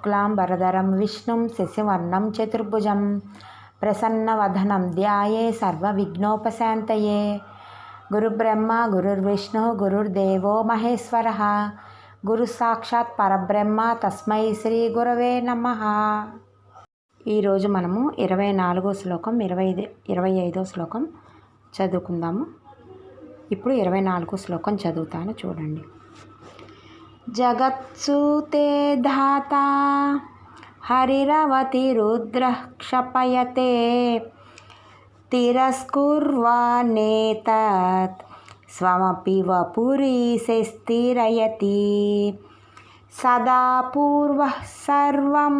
శుక్లాంబరధరం విష్ణుం శశివర్ణం చతుర్భుజం ప్రసన్నవధనం ధ్యాయే సర్వవిఘ్నోపశాంతయే గురుబ్రహ్మ గురుర్విష్ణు గురుర్దేవో మహేశ్వర గురు సాక్షాత్ పరబ్రహ్మ తస్మై శ్రీ గురవే నమ ఈరోజు మనము ఇరవై నాలుగో శ్లోకం ఇరవై ఐదు ఇరవై ఐదో శ్లోకం చదువుకుందాము. ఇప్పుడు ఇరవై నాలుగో శ్లోకం చదువుతాను చూడండి. జగత్సూతే ధాత హరిరవతి రుద్ర క్షపయతే తిరస్కుర్వానేతత్ స్వమపి వపురీశస్థిరయతి సదా పూర్వ సర్వం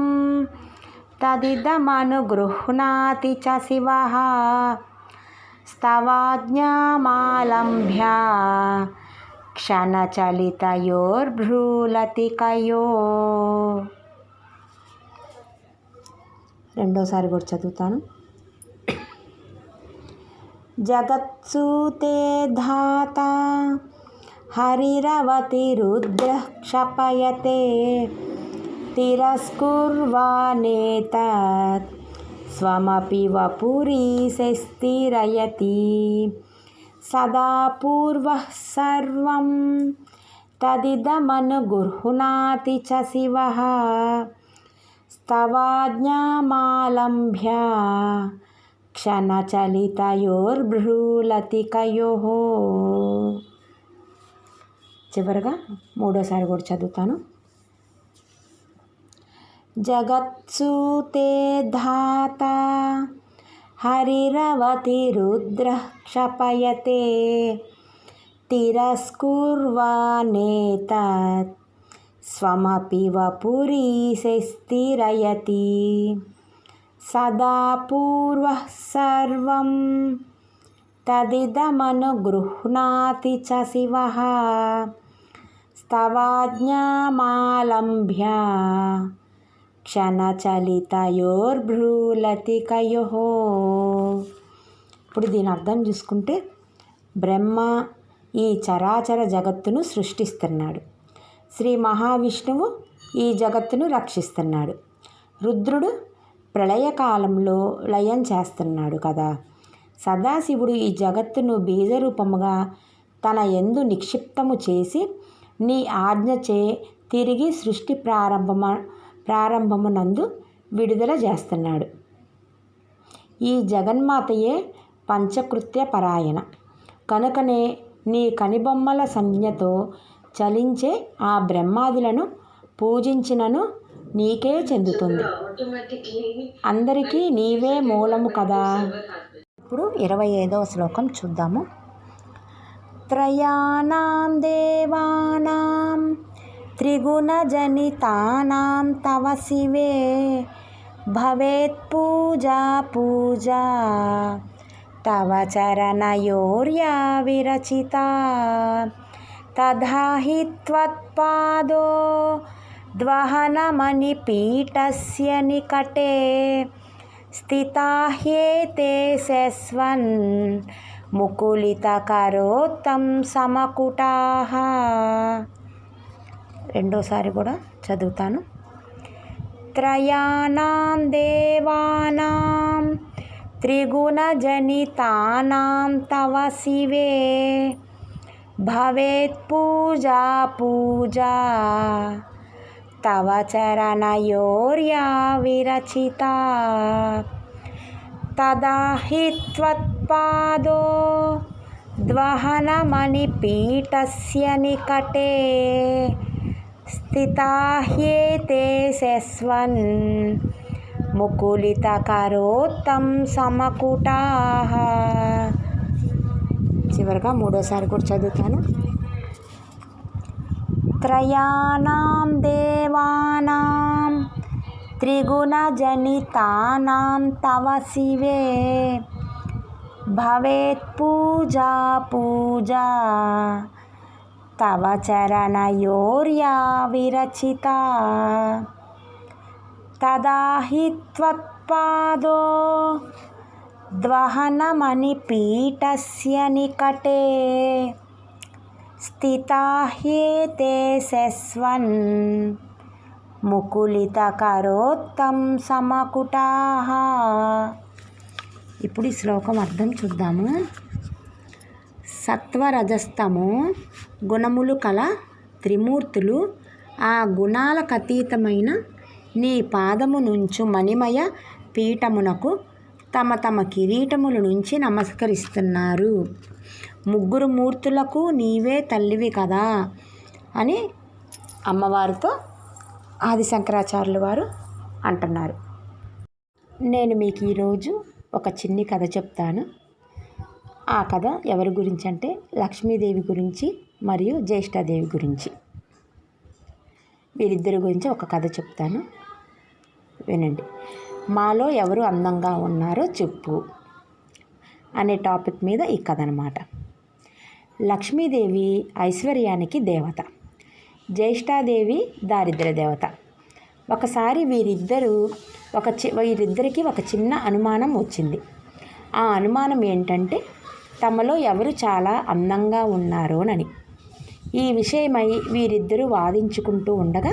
తదిదమనుగృహ్ణాతి చ శివः స్తవాజ్ఞామాలంభ్య క్షణచలితయోర్భ్రూలతికయో రెండోసారి కూడా చదువుతాను. జగత్సూతే ధాత హరిరవతి రుద్ర క్షపయతే తిరస్కుర్వానేతత్ స్వమపి వపురీ వపురీశస్థిరయతి సదా పూర్వ సర్వం. తదిదమనుగృహ్ణాతి చ శివ. స్తవాజ్ఞామాలంభ్య క్షణచలితయోర్భ్రూలతికయోः. చివరగా మూడోసారి కూడా చదువుతాను. జగత్సూతే ధాత హరిరవతి రుద్ర క్షపయతే తిరస్కుర్వానేతత్ స్వమపి వపురీశస్థిరయతి సదా పూర్వ సర్వం తదిదమనుగృహ్ణాతి చ శివः. స్తవాజ్ఞామాలంభ్య క్షణచలితయోర్భ్రూలతికయో ఇప్పుడు దీని అర్థం చూసుకుంటే బ్రహ్మ ఈ చరాచర జగత్తును సృష్టిస్తున్నాడు. శ్రీ మహావిష్ణువు ఈ జగత్తును రక్షిస్తున్నాడు. రుద్రుడు ప్రళయకాలంలో లయం చేస్తున్నాడు కదా. సదాశివుడు ఈ జగత్తును బీజరూపముగా తన ఎందు నిక్షిప్తము చేసి నీ ఆజ్ఞచే తిరిగి సృష్టి ప్రారంభమ ప్రారంభమునందు విడుదల చేస్తున్నాడు. ఈ జగన్మాతయే పంచకృత్య పరాయణ. కనుకనే నీ కనిబొమ్మల సంజ్ఞతో చలించే ఆ బ్రహ్మాదులను పూజించినను నీకే చెందుతుంది. అందరికీ నీవే మూలము కదా. ఇప్పుడు ఇరవై ఐదవ శ్లోకం చూద్దాము. త్రయాణం దేవానాం త్రిగుణజనితానాం తవ శివే భవేత్ పూజా పూజా తవ చరణయోర్యా విరచిత తథా హి త్వత్పాదో ద్వహనమణిపీఠస్య నికటే స్థితా హ్యేతే శస్వన్ ముకులితకరోత్తం సమకుటాః రెండోసారి కూడా చదువుతాను. త్రయాణం దేవానాం త్రిగుణజనితానాం తవ శివే. భవేత్ పూజా పూజా. తవ చరణయోర్యా విరచిత. తదా హి త్వత్పాదో ద్వహనమణిపీఠస్య నికటే. స్థితాహ్యేతే శస్వన్ ముకులిత కరోత్తం సమకుటాః చివరిగా మూడోసారి కూడా చదువుతాను. త్రయాణం దేవానాం త్రిగుణజనితానాం తవ శివే భవేత్ పూజా పూజా తవ చరణయోర్యా విరచిత. తదా హి త్వత్పాదో ద్వహనమణిపీఠస్య నికటే. స్థితా హ్యేతే శస్వన్ ముకులితకరోత్తం సమకుటా. ఇప్పుడు ఈ శ్లోకం అర్థం చూద్దాము? సత్వరజస్తము గుణములు కల త్రిమూర్తులు ఆ గుణాలకు అతీతమైన నీ పాదము నుంచు మణిమయ పీఠమునకు తమ తమ కిరీటముల నుంచి నమస్కరిస్తున్నారు. ముగ్గురు మూర్తులకు నీవే తల్లివి కదా అని అమ్మవారితో ఆది శంకరాచార్యులు వారు అంటున్నారు. నేను మీకు ఈరోజు ఒక చిన్ని కథ చెప్తాను. ఆ కథ ఎవరి గురించి అంటే లక్ష్మీదేవి గురించి మరియు జ్యేష్ఠాదేవి గురించి. వీరిద్దరి గురించి ఒక కథ చెప్తాను. వినండి. మాలో ఎవరు అందంగా ఉన్నారో చెప్పు అనే టాపిక్ మీద ఈ కథ అనమాట లక్ష్మీదేవి ఐశ్వర్యానికి దేవత. జ్యేష్ఠాదేవి దారిద్ర దేవత. ఒకసారి వీరిద్దరూ ఒక చి వీరిద్దరికీ ఒక చిన్న అనుమానం వచ్చింది. ఆ అనుమానం ఏంటంటే తమలో ఎవరు చాలా అందంగా ఉన్నారోనని. ఈ విషయమై వీరిద్దరూ వాదించుకుంటూ ఉండగా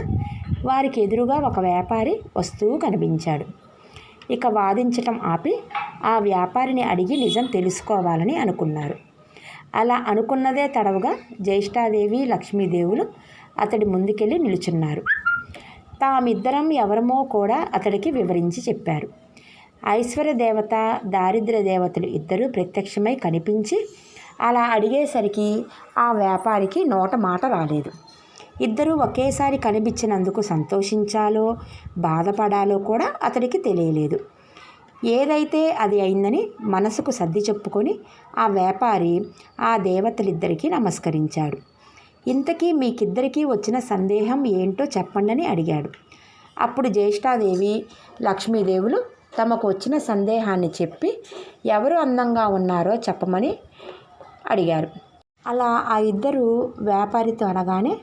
వారికి ఎదురుగా ఒక వ్యాపారి వస్తువు కనిపించాడు. ఇక వాదించటం ఆపి ఆ వ్యాపారిని అడిగి నిజం తెలుసుకోవాలని అనుకున్నారు. అలా అనుకున్నదే తడవుగా జ్యేష్ఠాదేవి లక్ష్మీదేవులు అతడి ముందుకెళ్ళి నిలుచున్నారు. తామిద్దరం ఎవరమో కూడా అతడికి వివరించి చెప్పారు. ఐశ్వర్య దేవత దారిద్ర్య దేవతలు ఇద్దరూ ప్రత్యక్షమై కనిపించి అలా అడిగేసరికి ఆ వ్యాపారికి నోట మాట రాలేదు. ఇద్దరూ ఒకేసారి కనిపించినందుకు సంతోషించాలో బాధపడాలో కూడా అతడికి తెలియలేదు. ఏదైతే అది అయిందని మనసుకు సర్ది చెప్పుకొని ఆ వ్యాపారి ఆ దేవతలిద్దరికీ నమస్కరించాడు. ఇంతకీ మీకిద్దరికీ వచ్చిన సందేహం ఏంటో చెప్పండి అడిగాడు. అప్పుడు జ్యేష్ఠాదేవి లక్ష్మీదేవులు తమకు వచ్చిన సందేహాన్ని చెప్పి ఎవరు అందంగా ఉన్నారో చెప్పమని అడిగారు. అలా ఆ ఇద్దరు వ్యాపారితో అనగానే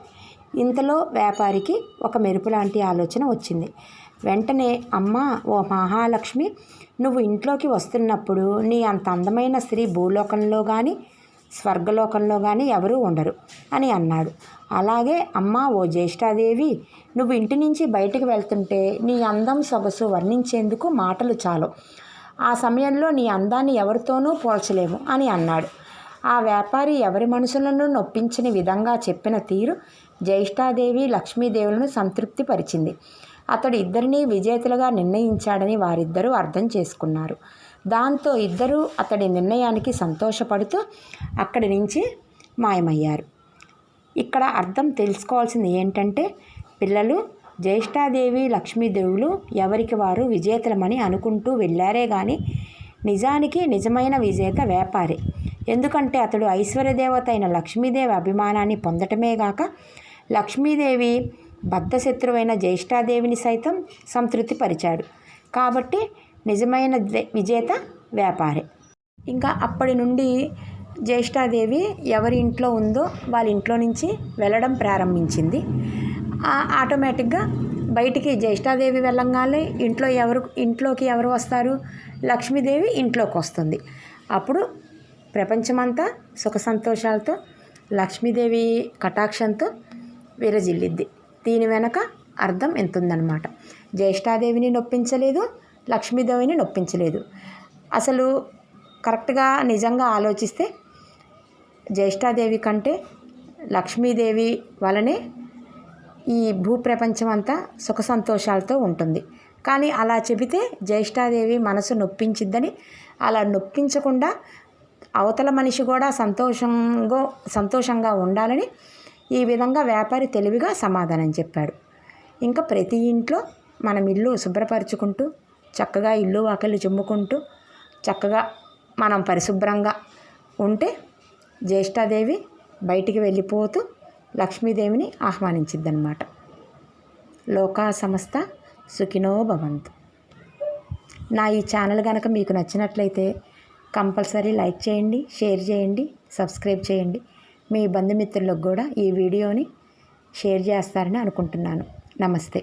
ఇంతలో వ్యాపారికి ఒక మెరుపు లాంటి ఆలోచన వచ్చింది. వెంటనే అమ్మ ఓ మహాలక్ష్మి నువ్వు ఇంట్లోకి వస్తున్నప్పుడు నీ అంత అందమైన స్త్రీ భూలోకంలో కానీ స్వర్గలోకంలో కానీ ఎవరూ ఉండరు అని అన్నాడు. అలాగే అమ్మ ఓ జ్యేష్ఠాదేవి నువ్వు ఇంటి నుంచి బయటికి వెళ్తుంటే నీ అందం సొగసు వర్ణించేందుకు మాటలు చాలు. ఆ సమయంలో నీ అందాన్ని ఎవరితోనూ పోల్చలేము అని అన్నాడు. ఆ వ్యాపారి ఎవరి మనసులను నొప్పించని విధంగా చెప్పిన తీరు జ్యేష్ఠాదేవి లక్ష్మీదేవులను సంతృప్తిపరిచింది అతడు ఇద్దరినీ విజేతలుగా నిర్ణయించాడని వారిద్దరూ అర్థం చేసుకున్నారు. దాంతో ఇద్దరూ అతడి నిర్ణయానికి సంతోషపడుతూ అక్కడి నుంచి మాయమయ్యారు. ఇక్కడ అర్థం తెలుసుకోవాల్సింది ఏంటంటే పిల్లలు జ్యేష్ఠాదేవి లక్ష్మీదేవులు ఎవరికి వారు విజేతలమని అనుకుంటూ వెళ్ళారే కానీ నిజానికి నిజమైన విజేత వ్యాపారి. ఎందుకంటే అతడు ఐశ్వర్యదేవత అయిన లక్ష్మీదేవి అభిమానాన్ని పొందటమేగాక లక్ష్మీదేవి బద్ధశత్రువైన జ్యేష్ఠాదేవిని సైతం సంతృప్తిపరిచాడు. కాబట్టి నిజమైన విజేత వ్యాపారే. ఇంకా అప్పటి నుండి జ్యేష్ఠాదేవి ఎవరి ఇంట్లో ఉందో వాళ్ళ ఇంట్లో నుంచి వెళ్ళడం ప్రారంభించింది. ఆటోమేటిక్గా బయటికి జ్యేష్ఠాదేవి వెళ్ళంగానే ఇంట్లో ఎవరు ఇంట్లోకి ఎవరు వస్తారు? లక్ష్మీదేవి ఇంట్లోకి వస్తుంది. అప్పుడు ప్రపంచమంతా సుఖ సంతోషాలతో లక్ష్మీదేవి కటాక్షంతో విరజిల్లిద్ది. దీని వెనక అర్థం ఎంతుందన్నమాట. జ్యేష్ఠాదేవిని నొప్పించలేదు లక్ష్మీదేవిని నొప్పించలేదు. అసలు కరెక్ట్గా నిజంగా ఆలోచిస్తే జ్యేష్ఠాదేవి కంటే లక్ష్మీదేవి వలనే ఈ భూప్రపంచం అంతా సుఖ సంతోషాలతో ఉంటుంది. కానీ అలా చెబితే జ్యేష్ఠాదేవి మనసు నొప్పించిద్దని అలా నొప్పించకుండా అవతల మనిషి కూడా సంతోషంగా సంతోషంగా ఉండాలని ఈ విధంగా వ్యాపారి తెలివిగా సమాధానం చెప్పాడు. ఇంకా ప్రతి ఇంట్లో మనం ఇల్లు శుభ్రపరచుకుంటూ చక్కగా ఇల్లు వాకిళ్ళు చిమ్ముకుంటూ చక్కగా మనం పరిశుభ్రంగా ఉంటే జ్యేష్ఠాదేవి బయటికి వెళ్ళిపోతూ లక్ష్మీదేవిని ఆహ్వానించిద్దనమాట లోకా సంస్థ సుఖినో భవంతు. నా ఈ ఛానల్ కనుక మీకు నచ్చినట్లయితే కంపల్సరీ లైక్ చేయండి షేర్ చేయండి సబ్స్క్రైబ్ చేయండి. మీ బంధుమిత్రులకు కూడా ఈ వీడియోని షేర్ చేస్తారని అనుకుంటున్నాను. నమస్తే.